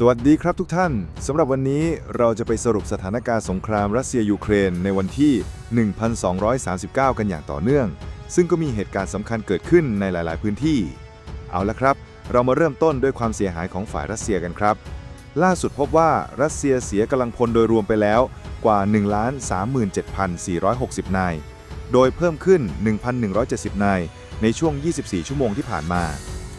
สวัสดีครับทุกท่าน สำหรับวันนี้เราจะไปสรุปสถานการณ์สงครามรัสเซียยูเครนในวันที่ 1239 กันอย่างต่อเนื่อง ซึ่งก็มีเหตุการณ์สำคัญเกิดขึ้นในหลาย ๆ พื้นที่ เอาละครับ เรามาเริ่มต้นด้วยความเสียหายของฝ่ายรัสเซียกันครับ ล่าสุดพบว่ารัสเซียเสียกำลังพลโดยรวมไปแล้วกว่า 1,37,460 นาย โดยเพิ่มขึ้น 1,170 นาย ในช่วง 24 ชั่วโมงที่ผ่านมา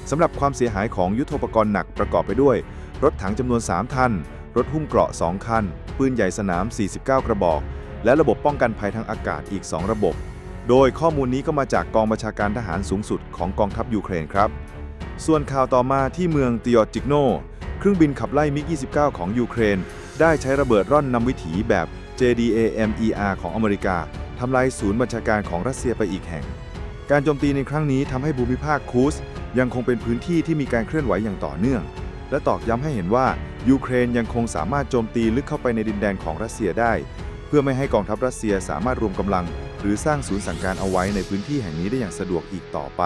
สำหรับความเสียหายของยุทโธปกรณ์หนักประกอบไปด้วย รถถังจำนวน3ทัน รถหุ้มเกราะ 2 คัน ปืนใหญ่สนาม 49 กระบอก และระบบป้องกันภัยทางอากาศอีก 2 ระบบ โดยข้อมูลนี้ก็มาจากกองบัญชาการทหารสูงสุดของกองทัพยูเครนครับ ส่วนข่าวต่อมาที่เมืองติยอจิกโน เครื่องบินขับไล่มิก 29 ของยูเครน ได้ใช้ระเบิดร่อนนำวิถีแบบ JDAMER ของอเมริกาทำลายศูนย์บัญชาการของรัสเซียไปอีกแห่ง การโจมตีในครั้งนี้ทำให้ภูมิภาคคูสยังคงเป็นพื้นที่ที่มีการเคลื่อนไหวอย่างต่อเนื่อง และตอกย้ำให้เห็นว่ายูเครนยังคงสามารถโจมตีลึกเข้าไปในดินแดนของรัสเซียได้ เพื่อไม่ให้กองทัพรัสเซียสามารถรวมกำลัง หรือสร้างศูนย์สั่งการเอาไว้ในพื้นที่แห่งนี้ได้อย่างสะดวกอีกต่อไป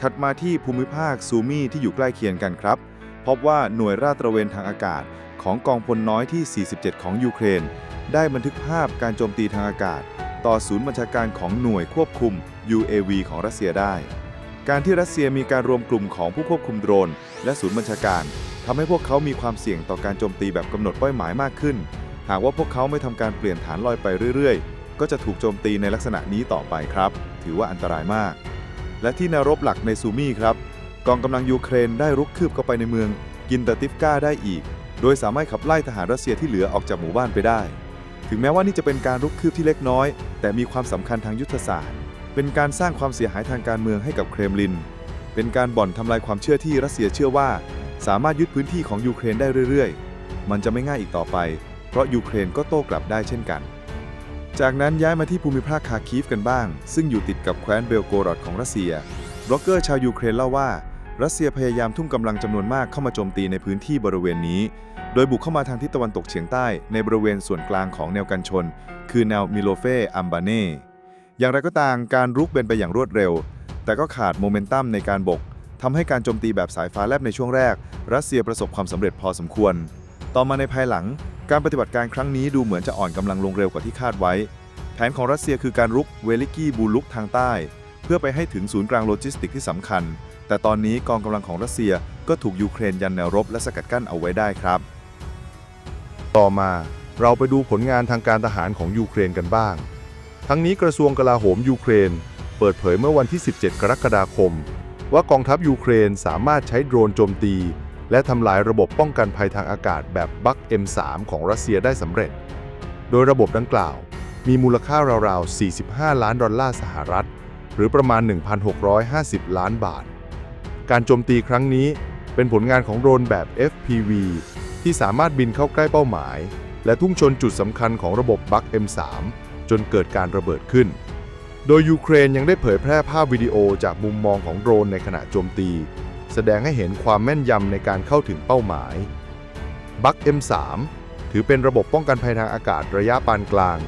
ถัดมาที่ภูมิภาคซูมีที่อยู่ใกล้เคียงกันครับ พบว่าหน่วยราดตระเวนทางอากาศของกองพลน้อยที่ 47 ของยูเครน ได้บันทึกภาพการโจมตีทางอากาศ ต่อศูนย์บัญชาการของหน่วยควบคุม UAV ของรัสเซียได้ การที่รัสเซียมีการรวมกลุ่มของผู้ควบคุมโดรน และศูนย์บัญชาการทำให้พวกเขามีความเสี่ยงต่อการโจมตีแบบกำหนดเป้าหมายมากขึ้น หากว่าพวกเขาไม่ทำการเปลี่ยนฐานลอยไปเรื่อยๆ ก็จะถูกโจมตีในลักษณะนี้ต่อไปครับ ถือว่าอันตรายมาก และที่แนวรบหลักในซูมี่ครับ กองกำลังยูเครนได้รุกคืบเข้าไปในเมือง กินตาติฟกาได้อีก โดยสามารถขับไล่ทหารรัสเซียที่เหลือออกจากหมู่บ้านไปได้ ถึงแม้ว่านี่จะเป็นการรุกคืบที่เล็กน้อย แต่มีความสำคัญทางยุทธศาสตร์ เป็นการสร้างความเสียหายทางการเมืองให้กับเครมลิน เป็นการบ่อนทำลายความเชื่อที่รัสเซียเชื่อว่า สามารถยึดพื้นที่ของยูเครนได้เรื่อยๆ มันจะไม่ง่ายอีกต่อไป เพราะยูเครนก็โต้กลับได้เช่นกัน จากนั้นย้ายมาที่ภูมิภาคคาคีฟกันบ้าง ซึ่งอยู่ติดกับแคว้นเบลโกรอดของรัสเซีย บล็อกเกอร์ชาวยูเครนเล่าว่า รัสเซียพยายามทุ่มกำลังจำนวนมากเข้ามาโจมตีในพื้นที่บริเวณนี้ โดยบุกเข้ามาทางทิศตะวันตกเฉียงใต้ในบริเวณส่วนกลางของแนวกันชน คือแนวมิโลเฟอัมบาเน่ อย่างไรก็ตามการรุกเป็นไปอย่างรวดเร็ว แต่ก็ขาดโมเมนตัมในการบกทำให้การโจมตีแบบสายฟ้าแลบในช่วงแรก รัสเซียประสบความสำเร็จพอสมควร ต่อมาในภายหลัง การปฏิบัติการครั้งนี้ดูเหมือนจะอ่อนกำลังลงเร็วกว่าที่คาดไว้ แผนของรัสเซียคือการรุกเวลิกี้บูลุกทางใต้ เพื่อไปให้ถึงศูนย์กลางโลจิสติกที่สำคัญ แต่ตอนนี้กองกำลังของรัสเซียก็ถูกยูเครนยันแนวรบและสกัดกั้นเอาไว้ได้ครับ ต่อมาเราไปดูผลงานทางการทหารของยูเครนกันบ้าง ทั้งนี้กระทรวงกลาโหมยูเครน เปิดเผยเมื่อวันที่ 17 กรกฎาคม ว่ากองทัพยูเครนสามารถใช้โดรนโจมตี และทำลายระบบป้องกันภัยทางอากาศแบบบัค M3 ของรัสเซียได้สำเร็จ โดยระบบดังกล่าว มีมูลค่าราวๆ 45 ล้านดอลลาร์สหรัฐ หรือประมาณ 1,650 ล้านบาท การโจมตีครั้งนี้เป็นผลงานของโดรนแบบ FPV ที่สามารถบินเข้าใกล้เป้าหมาย และทุ่งชนจุดสำคัญของระบบบัค M3 จนเกิดการระเบิดขึ้น โดยยูเครนยังได้เผยแพร่ภาพวิดีโอจากมุมมองของโดรนในขณะโจมตี แสดงให้เห็นความแม่นยำในการเข้าถึงเป้าหมายบัค M3 ถือเป็นระบบป้องกันภัยทางอากาศระยะปานกลาง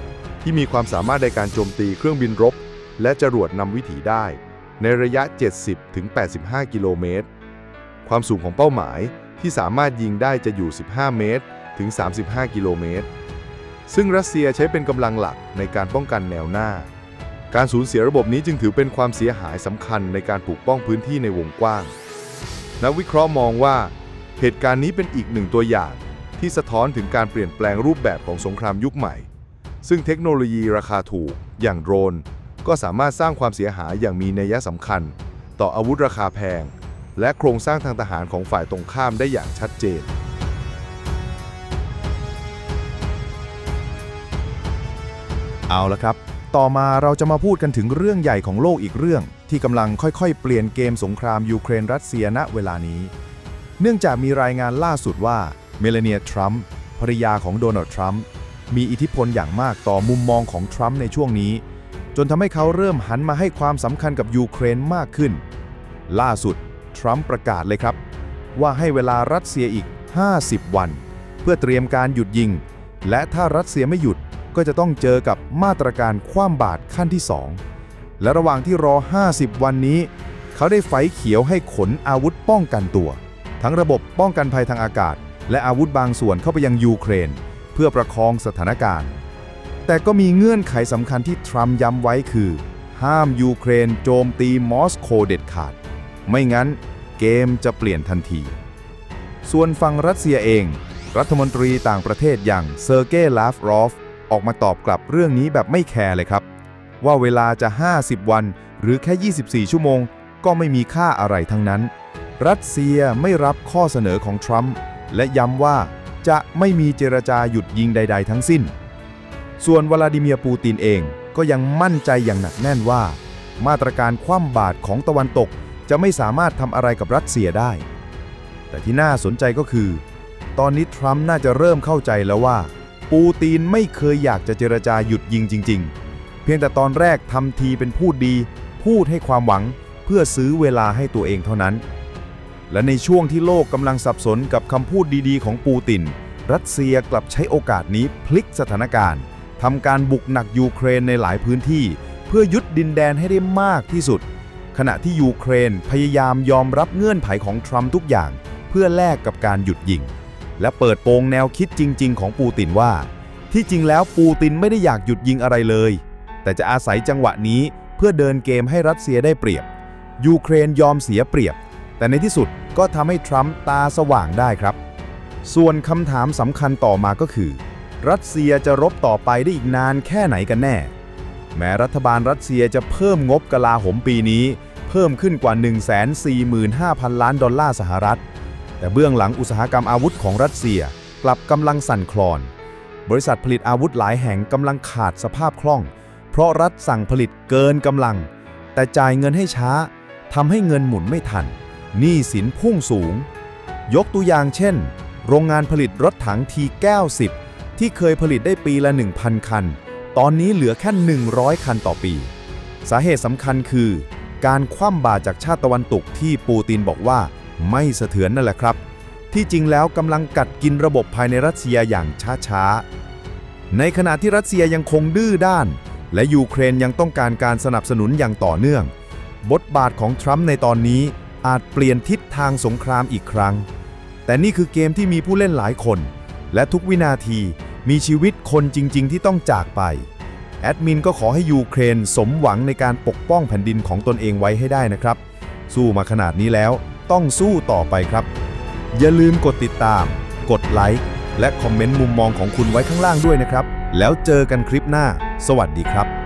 ที่มีความสามารถในการโจมตีเครื่องบินรบ และจรวดนำวิถีได้ ในระยะ 70-85 กิโลเมตร ความสูงของเป้าหมายที่สามารถยิงได้จะอยู่ 15 เมตร ถึง 35 กิโลเมตร ซึ่งรัสเซียใช้เป็นกำลังหลักในการป้องกันแนวหน้า การสูญเสียระบบนี้จึงถือเป็นความเสียหายสำคัญในการปกป้องพื้นที่ในวงกว้าง นักวิเคราะห์มองว่า เหตุการณ์นี้เป็นอีกหนึ่งตัวอย่าง ที่สะท้อนถึงการเปลี่ยนแปลงรูปแบบของสงครามยุคใหม่ ซึ่งเทคโนโลยีราคาถูก อย่างโดรน ก็สามารถสร้างความเสียหายอย่างมีนัยสำคัญ ต่ออาวุธราคาแพง และโครงสร้างทางทหารของฝ่ายตรงข้ามได้อย่างชัดเจน เอาละครับ ต่อมาเราจะมาพูดกันถึงเรื่องใหญ่ของโลกอีกเรื่อง ที่กำลังค่อยๆ เปลี่ยนเกมสงครามยูเครนรัสเซียณเวลานี้ เนื่องจากมีรายงานล่าสุดว่าเมลานียทรัมป์ภรรยาของโดนัลด์ทรัมป์มีอิทธิพลอย่างมากต่อมุมมองของทรัมป์ในช่วงนี้ จนทำให้เขาเริ่มหันมาให้ความสำคัญกับยูเครนมากขึ้น ล่าสุด ทรัมป์ประกาศเลยครับ ว่าให้เวลารัสเซียอีก 50 วัน เพื่อเตรียมการหยุดยิง และถ้ารัสเซียไม่หยุด ก็จะต้องเจอกับมาตรการคว่ำบาตรขั้นที่ 2 และระหว่างที่รอ 50 วันนี้ เขาได้ไฟเขียวให้ขนอาวุธป้องกันตัว ทั้งระบบป้องกันภัยทางอากาศ และอาวุธบางส่วนเข้าไปยังยูเครน เพื่อประคองสถานการณ์ แต่ก็มีเงื่อนไขสำคัญที่ทรัมป์ย้ำไว้คือ ห้ามยูเครนโจมตีมอสโกเด็ดขาด ไม่งั้นเกมจะเปลี่ยนทันที ส่วนฝั่งรัสเซียเอง รัฐมนตรีต่างประเทศอย่างเซอร์เกย์ลาฟรอฟ ออกมาตอบกลับเรื่องนี้แบบไม่แคร์เลยครับ ว่าเวลาจะ 50 วัน หรือแค่ 24 ชั่วโมง ก็ไม่มีค่าอะไรทั้งนั้น รัสเซียไม่รับข้อเสนอของทรัมป์และย้ำว่าจะไม่มีเจรจาหยุดยิงใด ๆ ทั้งสิ้น ส่วนวลาดิเมียร์ปูตินเองก็ยังมั่นใจอย่างหนักแน่นว่า มาตรการคว่ำบาตรของตะวันตกจะไม่สามารถทำอะไรกับรัสเซียได้ แต่ที่น่าสนใจก็คือ ตอนนี้ทรัมป์น่าจะเริ่มเข้าใจแล้วว่า ปูตินไม่เคยอยากจะเจรจาหยุดยิงจริง ๆ เพียงแต่ตอนแรกทำทีเป็นพูดดี พูดให้ความหวังเพื่อซื้อเวลาให้ตัวเองเท่านั้น และในช่วงที่โลกกำลังสับสนกับคำพูดดีๆ ของปูติน รัสเซียกลับใช้โอกาสนี้พลิกสถานการณ์ทำการบุกหนักยูเครนในหลายพื้นที่ เพื่อยึดดินแดนให้ได้มากที่สุด ขณะที่ยูเครนพยายามยอมรับเงื่อนไขของทรัมป์ทุกอย่าง เพื่อแลกกับการหยุดยิง และเปิดโปงแนวคิดจริง ๆ ของปูตินว่า ที่จริงแล้วปูตินไม่ได้อยากหยุดยิงอะไรเลย แต่จะอาศัยจังหวะนี้เพื่อเดินเกมให้รัสเซียได้เปรียบ ยูเครนยอมเสียเปรียบ แต่ในที่สุดก็ทำให้ทรัมป์ตาสว่างได้ครับ ส่วนคำถามสำคัญต่อมาก็คือ รัสเซียจะรบต่อไปได้อีกนานแค่ไหนกันแน่ แม้รัฐบาลรัสเซียจะเพิ่มงบกลาโหมปีนี้ เพิ่มขึ้นกว่า 145,000 ล้านดอลลาร์สหรัฐ แต่เบื้องหลังอุตสาหกรรมอาวุธของรัสเซียกลับกำลังสั่นคลอน บริษัทผลิตอาวุธหลายแห่งกำลังขาดสภาพคล่อง เพราะรัฐสั่งผลิตเกินกำลัง แต่จ่ายเงินให้ช้าทำให้เงินหมุนไม่ทันหนี้สินพุ่งสูง ยกตัวอย่างเช่น โรงงานผลิตรถถัง T90 ที่เคยผลิตได้ปีละ 1,000 คัน ตอนนี้เหลือแค่ 100 คันต่อปี สาเหตุสำคัญคือ การคว่ำบาตรจากชาติตะวันตกที่ปูตินบอกว่า ไม่สะเทือนนั่นแหละครับ ที่จริงแล้วกำลังกัดกินระบบภายในรัสเซียอย่างช้าๆ ในขณะที่รัสเซียยังคงดื้อด้าน และยูเครนยังต้องการการสนับสนุนอย่างต่อเนื่อง บทบาทของทรัมป์ในตอนนี้อาจเปลี่ยนทิศทางสงครามอีกครั้ง แต่นี่คือเกมที่มีผู้เล่นหลายคน และทุกวินาทีมีชีวิตคนจริง ๆ ที่ต้องจากไป แอดมินก็ขอให้ยูเครนสมหวังในการปกป้องแผ่นดินของตนเองไว้ให้ได้นะครับ สู้มาขนาดนี้แล้ว ต้องสู้ต่อไปครับ อย่าลืมกดติดตาม กดไลค์ และคอมเมนต์มุมมองของคุณไว้ข้างล่างด้วยนะครับ แล้วเจอกันคลิปหน้า สวัสดีครับ